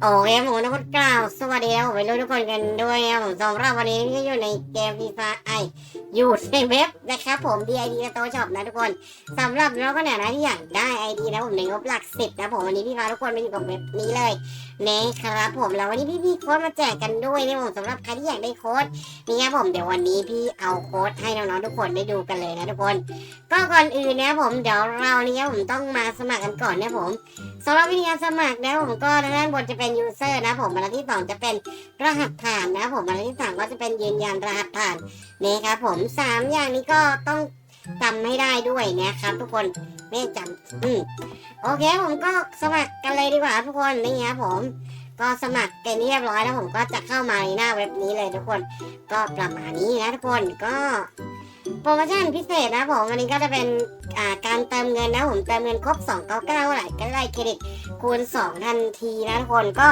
โอเคผมทุกคนกล่าว สวัสดีครับผมไปรู้ทุกคนกันด้วยครับผมสำหรับวันนี้ก็อยู่ในเกมฟีฟาไออยู่ในเว็บนะครับผม DID โตช็อปนะทุกคนสำหรับน้องคนไหนนะที่อยากได้ ID นะผมในงบหลักสิบนะผมวันนี้พี่พาทุกคนมาอยู่กับเว็บนี้เลยนะครับผมแล้ววันนี้พี่พี่โค้ดมาแจกกันด้วยนะผมสำหรับใครที่อยากได้โค้ดนี่ครับผมเดี๋ยววันนี้พี่เอาโค้ดให้น้องๆทุกคนได้ดูกันเลยนะทุกคน ก็ก่อนอื่นนะผมเดี๋ยวเราเนี่ยผมต้องมาสมัครกันก่อนนะผม สำหรับวิธีการสมัครนะผมก็ทางด้านบนจะเป็น user นะผมบรรทัดที่สองจะเป็นรหัสผ่านนะผมบรรทัดที่สามก็จะเป็นยืนยันรหัสผ่านนี่ครับผมสามอย่างนี้ก็ต้องจำให้ได้ด้วยนะครับทุกคนไม่จำอืมโอเคผมก็สมัครกันเลยดีกว่าทุกคนนี่ครับผมก็สมัครกันเรียบร้อยแล้วผมก็จะเข้ามาในหน้าเว็บนี้เลยทุกคน ก็ประมาณนี้นะทุกคนก็ โปรโมชั่นพิเศษนะผมอันนี้ก็จะเป็นการเติมเงินนะผมเติมเงินครบ299เท่าไหร่ก็ได้เครดิตคูณสองทันทีนะทุกคนก็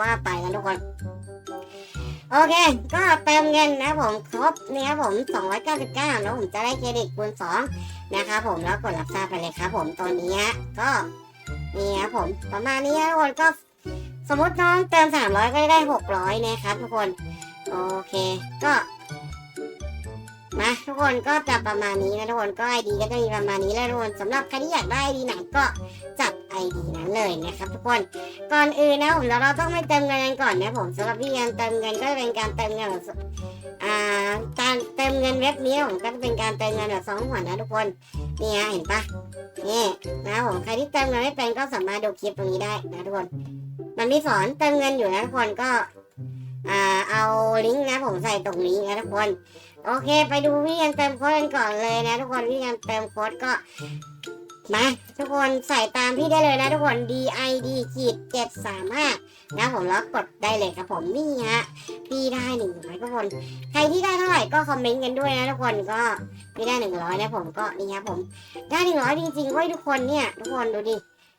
ว่าไปนะทุกคนโอเค ก็เติมเงินนะผมครบเนี่ยครับผม 299แล้วผมจะได้เครดิตคูณ2นะครับผมแล้วกดรับทราบไปเลยครับผมตัวนี้ก็นี่ครับผมประมาณนี้ทุกคนก็สมมติน้องเติม 300 ก็ได้ 600นะครับทุกคน โอเค ก็ มาทุกคนก็จะประมาณนี้นะทุกคนก็ไอดีก็จะมีประมาณนี้แล้วทุกคนสำหรับใครที่อยากได้ไอดีไหนก็จับไอด ID นั้นเลยนะครับทุกคนก่อนอื่นนะผมเราเราต้องไปเติมเงินกันก่อนนะผมสำหรับวิธีการเติมเงินก็จะเป็นการเติมเงินแบบอ่าการเติมเงินเว็บนี้ผมก็จะเป็นการเติมเงินแบบสองหัวนะทุกคนนี่ฮะเห็นปะนี่นะผมใครที่เติมเงินไม่เป็นก็สามารถดูคลิปตรงนี้ได้นะทุกคนมันมีสอนเติมเงินอยู่นะทุกคนก็ อ่าเอาลิงก์นะผมใส่ตรงนี้นะทุกคน โอเค ไปดูวิธีการเติมโค้ดกันก่อนเลยนะ ทุกคนวิธีการเติมโค้ดก็มาทุกคนใส่ตามพี่ได้เลยนะทุกคน DID ขีดเจ็ดสามห้านะผมแล้วกดได้เลยครับผมนี่ฮะพี่ได้หนึ่งร้อยทุกคน ใครที่ได้เท่าไหร่ก็คอมเมนต์กันด้วยนะทุกคนก็พี่ได้หนึ่งร้อยนะผมก็นี่ครับผมได้หนึ่งร้อยจริงๆเว้ยทุกคนเนี่ย ทุกคนดูดิ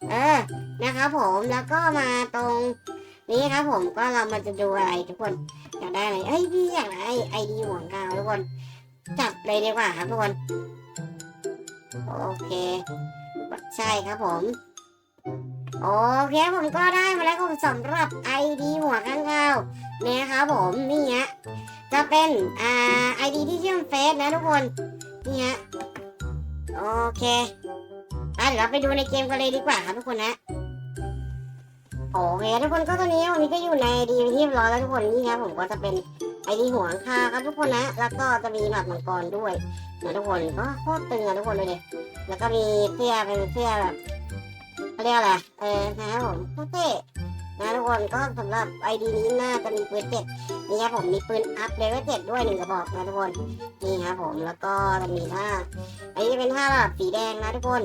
เออนะครับผมแล้วก็มาตรง นี้ครับผมก็เรามาจะดูอะไรทุกคนอยากได้อะไรเอ้ยพี่อยากได้ไอดีห่วงกาวทุกคนจับเลยดีกว่าครับทุกคนโอเคใช่ครับผมโอเคผมก็ได้มาแล้วผมสำหรับ ID หัวข้างข้าวเนี่ยครับผมนี่ฮะจะเป็นอ่า ID ที่เชื่อมเฟซนะทุกคนนี่ฮะโอเคอะเดี๋ยวเราไปดูในเกมกันเลยดีกว่าครับทุกคนนะ โอเคทุกคนก็ตอนนี้วันนี้ก็อยู่ในดีที่เรียบร้อยแล้วทุกคนนี่ครับผมก็จะเป็นไอดีหัวค่างข้าครับทุกคนนะ แล้วก็จะมีหมัดมังกรด้วยนะทุกคนก็โคตรตึงอะทุกคนเลยแล้วก็มีเสื้อเป็นเสื้อแบบเขาเรียกอะไรเออนะครับผมโคตรเท่นะทุกคนก็สำหรับไอดีนี้น่าจะมีปืนเจ็ด นี่ครับผมมีปืนอัพเลเวลเจ็ดด้วยหนึ่งกระบอกนะทุกคนนี่ครับผมแล้วก็จะมีท่าอันนี้จะเป็นท่าแบบสีแดงนะทุกคน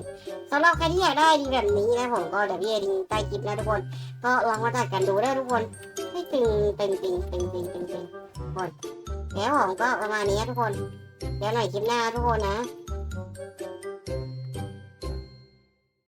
สำหรับใครที่อยากได้ดีแบบนี้นะผมก็เดี๋ยวพี่เอดีใต้คลิปนะทุกคน ก็ลองมาจัดกันดูได้ทุกคนให้ตึงตึงตึงตึงตึงตึงตึงทุกคนแล้วผมก็ประมาณนี้ทุกคนเดี๋ยวหน่อยคลิปหน้าทุกคนนะ